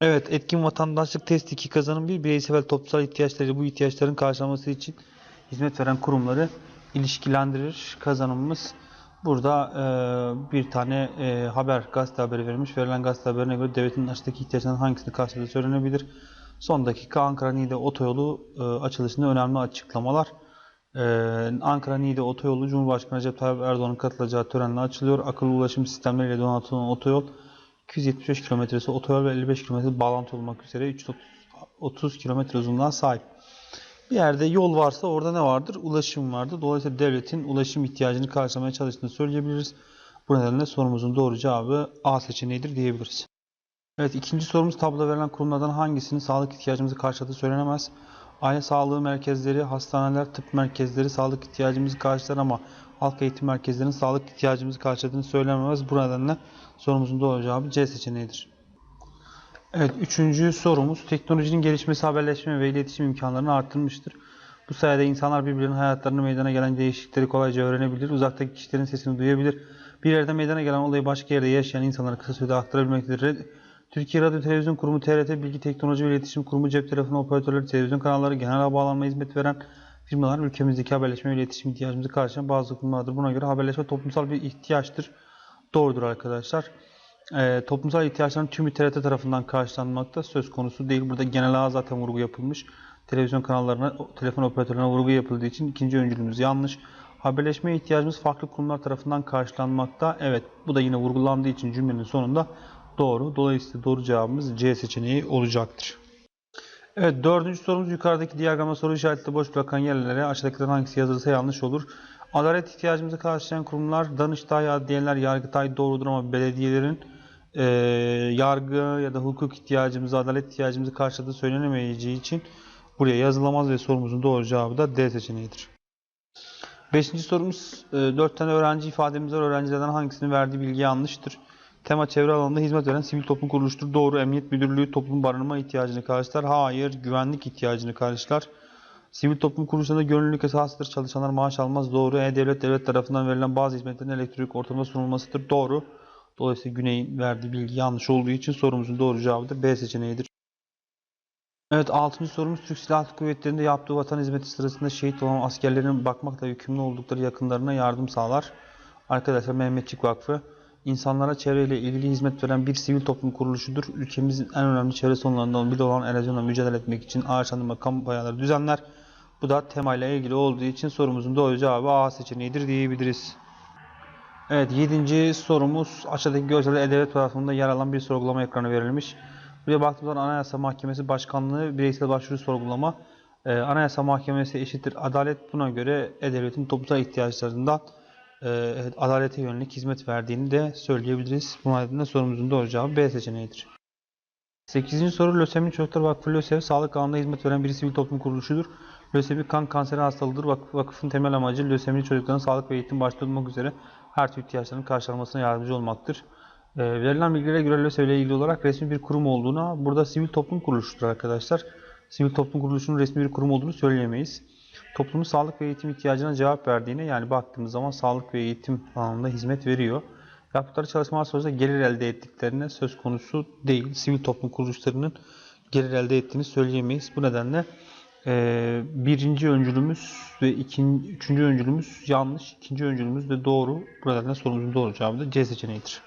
Evet, etkin vatandaşlık test 2 kazanım bir bireysel ve toplumsal ihtiyaçları bu ihtiyaçların karşılanması için hizmet veren kurumları ilişkilendirir kazanımımız. Burada e, bir tane e, haber, gazete haberi verilmiş. Verilen gazete haberine göre devletin açtaki ihtiyaçlarının hangisini karşıladığı söylenebilir. Son dakika Ankara Niğde Otoyolu e, açılışında önemli açıklamalar. Ee, Ankara Niğde Otoyolu Cumhurbaşkanı Recep Tayyip Erdoğan'ın katılacağı törenle açılıyor. Akıllı ulaşım sistemleriyle donatılan otoyol 275 kilometresi otoyol ve 55 kilometre bağlantı olmak üzere 330 kilometre uzunluğa sahip. Bir yerde yol varsa orada ne vardır? Ulaşım vardır. Dolayısıyla devletin ulaşım ihtiyacını karşılamaya çalıştığını söyleyebiliriz. Bu nedenle sorumuzun doğru cevabı A seçeneğidir diyebiliriz. Evet ikinci sorumuz tabloda verilen kurumlardan hangisinin sağlık ihtiyacımızı karşıladığı söylenemez. Aile sağlığı merkezleri, hastaneler, tıp merkezleri sağlık ihtiyacımızı karşılar ama halk eğitim merkezlerinin sağlık ihtiyacımızı karşıladığını söylenemez. Bu nedenle sorumuzun doğru cevabı C seçeneğidir. Evet, üçüncü sorumuz teknolojinin gelişmesi haberleşme ve iletişim imkanlarını arttırmıştır. Bu sayede insanlar birbirlerinin hayatlarında meydana gelen değişiklikleri kolayca öğrenebilir, uzaktaki kişilerin sesini duyabilir. Bir yerde meydana gelen olayı başka yerde yaşayan insanlara kısa sürede aktarabilmektedir. Türkiye Radyo Televizyon Kurumu TRT Bilgi Teknoloji ve İletişim Kurumu cep telefonu operatörleri, televizyon kanalları, genel ağ bağlanma hizmet veren firmalar ülkemizdeki haberleşme ve iletişim ihtiyacımızı karşılayan bazı kurumlardır. Buna göre haberleşme toplumsal bir ihtiyaçtır. Doğrudur arkadaşlar. Ee, toplumsal ihtiyaçların tümü TRT tarafından karşılanmakta söz konusu değil. Burada genel ağ zaten vurgu yapılmış. Televizyon kanallarına, telefon operatörlerine vurgu yapıldığı için ikinci öncülümüz yanlış. Haberleşmeye ihtiyacımız farklı kurumlar tarafından karşılanmakta. Evet bu da yine vurgulandığı için cümlenin sonunda doğru. Dolayısıyla doğru cevabımız C seçeneği olacaktır. Evet dördüncü sorumuz yukarıdaki diyagramda soru işaretli boş bırakan yerlere aşağıdakilerden hangisi yazılırsa yanlış olur. Adalet ihtiyacımızı karşılayan kurumlar Danıştay, Adliyeler, Yargıtay doğrudur ama belediyelerin eee, yargı ya da hukuk ihtiyacımızı, adalet ihtiyacımızı karşıladığı söylenemeyeceği için buraya yazılamaz ve sorumuzun doğru cevabı da D seçeneğidir. Beşinci sorumuz, e, dört tane öğrenci ifademiz var. Öğrencilerden hangisinin verdiği bilgi yanlıştır? Tema çevre alanında hizmet veren sivil toplum kuruluştur. Doğru. Emniyet Müdürlüğü toplum barınma ihtiyacını karşılar. Hayır. Güvenlik ihtiyacını karşılar. Sivil toplum kuruluşlarında gönüllülük esasıdır. Çalışanlar maaş almaz. Doğru. E-Devlet devlet tarafından verilen bazı hizmetlerin elektronik ortamda sunulmasıdır. Doğru. Dolayısıyla Güney'in verdiği bilgi yanlış olduğu için sorumuzun doğru cevabı da B seçeneğidir. Evet 6. sorumuz Türk Silahlı Kuvvetleri'nde yaptığı vatan hizmeti sırasında şehit olan askerlerin bakmakla yükümlü oldukları yakınlarına yardım sağlar. Arkadaşlar Mehmetçik Vakfı insanlara çevreyle ilgili hizmet veren bir sivil toplum kuruluşudur. Ülkemizin en önemli çevre sorunlarından biri olan erozyonla mücadele etmek için ağaçlandırma kampanyaları düzenler. Bu da temayla ilgili olduğu için sorumuzun doğru cevabı A seçeneğidir diyebiliriz. Evet 7. sorumuz aşağıdaki görselde E-Devlet tarafında yer alan bir sorgulama ekranı verilmiş. Buraya baktığımız zaman Anayasa Mahkemesi Başkanlığı bireysel başvuru sorgulama. Ee, Anayasa Mahkemesi eşittir adalet. Buna göre E-Devlet'in toplumsal ihtiyaçlarından e, adalete yönelik hizmet verdiğini de söyleyebiliriz. Bu nedenle sorumuzun doğru cevabı B seçeneğidir. 8. soru Lösemi Çocuklar Vakfı LÖSEV sağlık alanında hizmet veren bir sivil toplum kuruluşudur. LÖSEV'i kan kanseri hastalığıdır. Vakıf, vakıfın temel amacı lösemili çocukların sağlık ve eğitim başta olmak üzere her türlü ihtiyaçlarının karşılanmasına yardımcı olmaktır. Ee, verilen bilgilere göre LÖSEV ile ilgili olarak resmi bir kurum olduğuna burada sivil toplum kuruluşudur arkadaşlar. Sivil toplum kuruluşunun resmi bir kurum olduğunu söyleyemeyiz. Toplumun sağlık ve eğitim ihtiyacına cevap verdiğine yani baktığımız zaman sağlık ve eğitim alanında hizmet veriyor. Yaptıkları çalışmalar sonucunda gelir elde ettiklerine söz konusu değil. Sivil toplum kuruluşlarının gelir elde ettiğini söyleyemeyiz. Bu nedenle eee, birinci öncülümüz ve ikinci, üçüncü öncülümüz yanlış. ikinci öncülümüz de doğru. Bu nedenle sorumuzun doğru cevabı da C seçeneğidir.